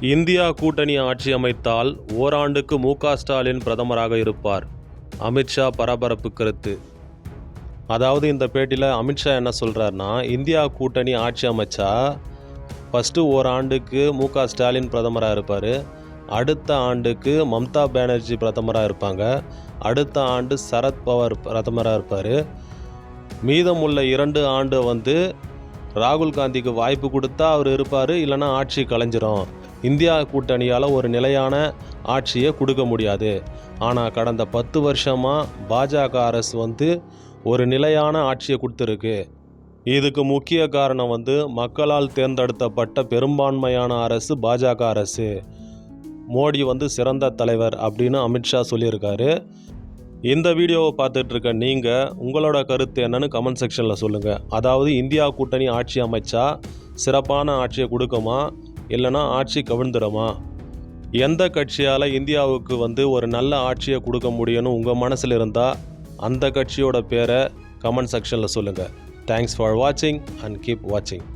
India கூட்டணி ஆட்சி அமைத்தால் ஓராண்டுக்கு மு ஸ்டாலின் பிரதமராக இருப்பார். அமித்ஷா பரபரப்பு கருத்து. அதாவது இந்த பேட்டியில் அமித்ஷா என்ன சொல்கிறாருன்னா இந்தியா கூட்டணி ஆட்சி அமைச்சா ஃபஸ்ட்டு ஓராண்டுக்கு மு க ஸ்டாலின் பிரதமராக இருப்பார். அடுத்த ஆண்டுக்கு மம்தா பானர்ஜி பிரதமராக இருப்பாங்க. அடுத்த ஆண்டு சரத்பவார் பிரதமராக இருப்பார். மீதமுள்ள இரண்டு ஆண்டு வந்து ராகுல் காந்திக்கு வாய்ப்பு கொடுத்தா அவர் இருப்பார் இல்லைன்னா ஆட்சி கலைஞ்சிரும். இந்தியா கூட்டணியால் ஒரு நிலையான ஆட்சியை கொடுக்க முடியாது. ஆனால் கடந்த பத்து வருஷமாக பாஜக அரசு வந்து ஒரு நிலையான ஆட்சியை கொடுத்துருக்கு. இதுக்கு முக்கிய காரணம் வந்து மக்களால் தேர்ந்தெடுத்தப்பட்ட பெரும்பான்மையான அரசு பாஜக அரசு. மோடி வந்து சிறந்த தலைவர் அப்படின்னு அமித்ஷா சொல்லியிருக்காரு. இந்த வீடியோவை பார்த்துட்ருக்க நீங்கள் உங்களோட கருத்து என்னன்னு கமெண்ட் செக்ஷனில் சொல்லுங்கள் அதாவது இந்தியா கூட்டணி ஆட்சி அமைச்சா சிறப்பான ஆட்சியை கொடுக்குமா? இல்லைன்னா ஆட்சி கவிழ்ந்துடுமா? எந்த கட்சியால் இந்தியாவுக்கு வந்து ஒரு நல்ல ஆட்சியை கொடுக்க முடியும்னு உங்கள் மனசில் இருந்தால் அந்த கட்சியோட பேரை கமெண்ட் செக்ஷனில் சொல்லுங்கள் தேங்க்ஸ் ஃபார் வாட்சிங் அண்ட் கீப் வாட்சிங்